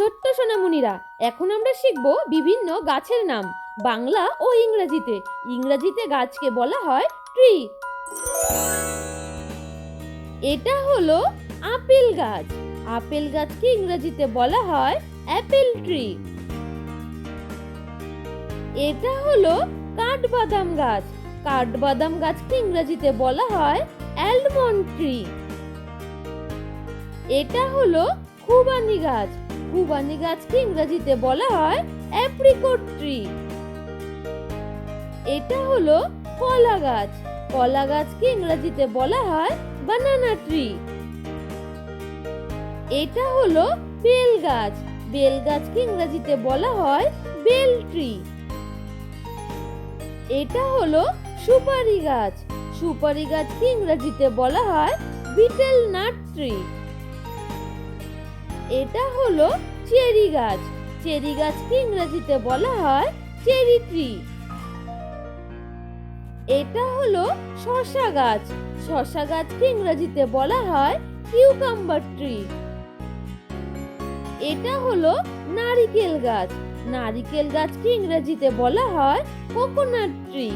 ছোট্ট সোনামুনিরা এখন আমরা শিখব বিভিন্ন গাছের নাম, বাংলা ও ইংরেজিতে। ইংরেজিতে গাছকে বলা হয় ট্রি। এটা হলো আপেল গাছ। আপেল গাছকে ইংরেজিতে বলা হয় অ্যাপেল ট্রি। এটা হলো কাঠবাদাম গাছ। কাঠবাদাম গাছকে ইংরেজিতে বলা হয় অ্যালমন্ড ট্রি। এটা হলো খুবানি গাছ। খুবানি গাছকে ইংরেজিতে বলা হয় অ্যাপ্রিকট ট্রি এটা হলো কলা গাছ। কলা গাছকে ইংরেজিতে বলা হয় বানানা ট্রি এটা হলো বেল গাছ। বেল গাছকে ইংরেজিতে বলা হয় বেল ট্রি এটা হলো সুপারি গাছ। সুপারি গাছকে ইংরেজিতে বলা হয় বিটেল নাট ট্রি এটা হলো চেরি গাছ। চেরি গাছকে ইংরেজিতে বলা হয় চেরি ট্রি। এটা হলো শসা গাছ। শসা গাছকে ইংরেজিতে বলা হয় কিউকাম্বার ট্রি। এটা হলো নারিকেল গাছ। নারিকেল গাছকে ইংরেজিতে বলা হয় কোকোনাট ট্রি।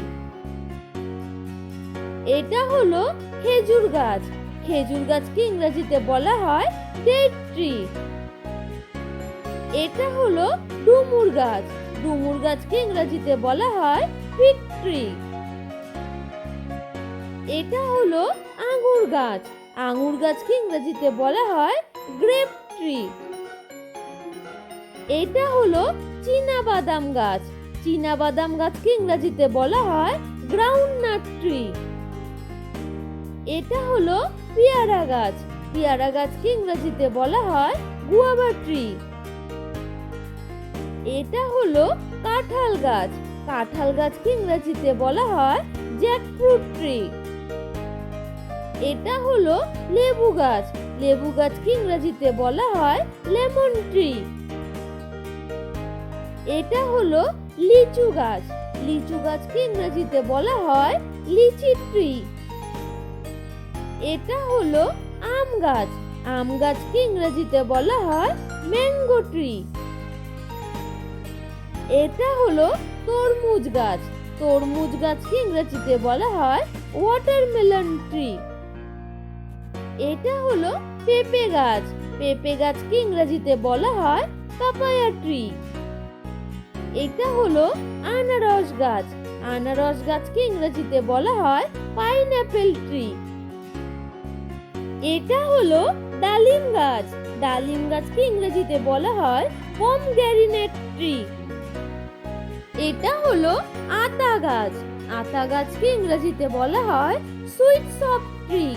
এটা হলো খেজুর গাছ। খেজুর গাছকে ইংরেজিতে বলা হয় ডেট ট্রি। এটা হলো ডুমুর গাছ। ডুমুর গাছকে ইংরেজিতে বলা হয় ফিগ ট্রি। এটা হলো আঙুর গাছ। আঙুর গাছকে ইংরেজিতে বলা হয় গ্রেপ ট্রি। এটা হলো চীনা বাদাম গাছ। চীনা বাদাম গাছকে ইংরেজিতে বলা হয় গ্রাউন্ড নাট ট্রি। এটা হলো পেয়ারা গাছ। পেয়ারা গাছকে ইংরেজিতে বলা হয় গুয়াভা ট্রি? এটা হলো কাঁঠাল গাছ। কাঁঠাল গাছকে ইংরেজিতে বলা হয় জ্যাকফ্রুট ট্রি। এটা হলো লেবু গাছ। লেবু গাছকে ইংরেজিতে বলা হয় লেমন ট্রি। এটা হলো লিচু গাছ। লিচু গাছকে ইংরেজিতে বলা হয় লিচি ট্রি। এটা হলো আম গাছ। আম গাছকে ইংরেজিতে বলা হয় ম্যাঙ্গো ট্রি। এটা হলো তরমুজ গাছ। তরমুজ গাছকে ইংরেজিতে বলা হয় ওয়াটারমেলন ট্রি এটা হলো পেঁপে গাছ। পেঁপে গাছকে ইংরেজিতে বলা হয় পাপায়া ট্রি এটা হলো আনারস গাছ। আনারস গাছকে ইংরেজিতে বলা হয় পাইনঅ্যাপেল ট্রি এটা হলো ডালিম গাছ। ডালিম গাছকে ইংরেজিতে বলা হয় পমগ্যারিনেট ট্রি। এটা হলো আতা গাছ। আতা গাছকে ইংরেজিতে বলা হয় সুইট সফট ট্রি।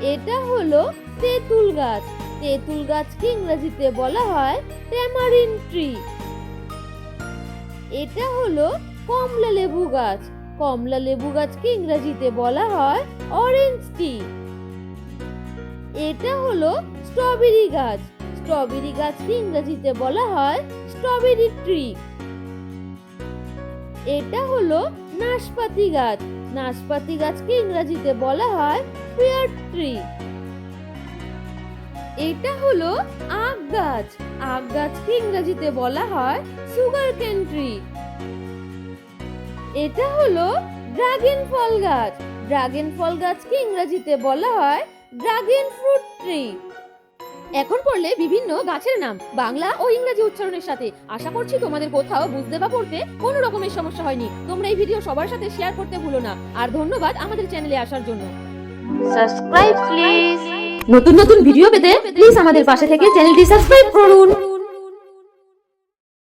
এটা হলো তেঁতুল গাছ। তেঁতুল গাছকে ইংরেজিতে বলা হয় ট্যামারিন ট্রি। এটা হলো কমলা লেবু গাছ। কমলা লেবু গাছকে ইংরেজিতে বলা হয় অরেঞ্জ টি এটা হলো স্ট্রবেরি গাছ। স্ট্রবেরি গাছকে ইংরেজিতে বলা হয় স্ট্রবেরি ট্রি এটা হলো নাশপাতি গাছ। নাশপাতি গাছকে ইংরেজিতে বলা হয় পিয়ার ট্রি এটা হলো আখ গাছ। আখ গাছকে ইংরেজিতে বলা হয় সুগার কেন ট্রি এটা হলো ড্রাগন ফল গাছ। ড্রাগন ফল গাছকে ইংরেজিতে বলা হয় ড্রাগন ফ্রুট ট্রি এখন পড়লে বিভিন্ন গাছের নাম বাংলা ও ইংরেজি উচ্চারণের সাথে। আশা করছি তোমাদের কোথাও বুঝতে বা পড়তে কোনো রকমের সমস্যা হয়নি। তোমরা এই ভিডিও সবার সাথে শেয়ার করতে ভুলো না। আর ধন্যবাদ আমাদের চ্যানেলে আসার জন্য। সাবস্ক্রাইব প্লিজ নতুন নতুন ভিডিও পেতে প্লিজ আমাদের পাশে থেকে চ্যানেলটি সাবস্ক্রাইব করুন।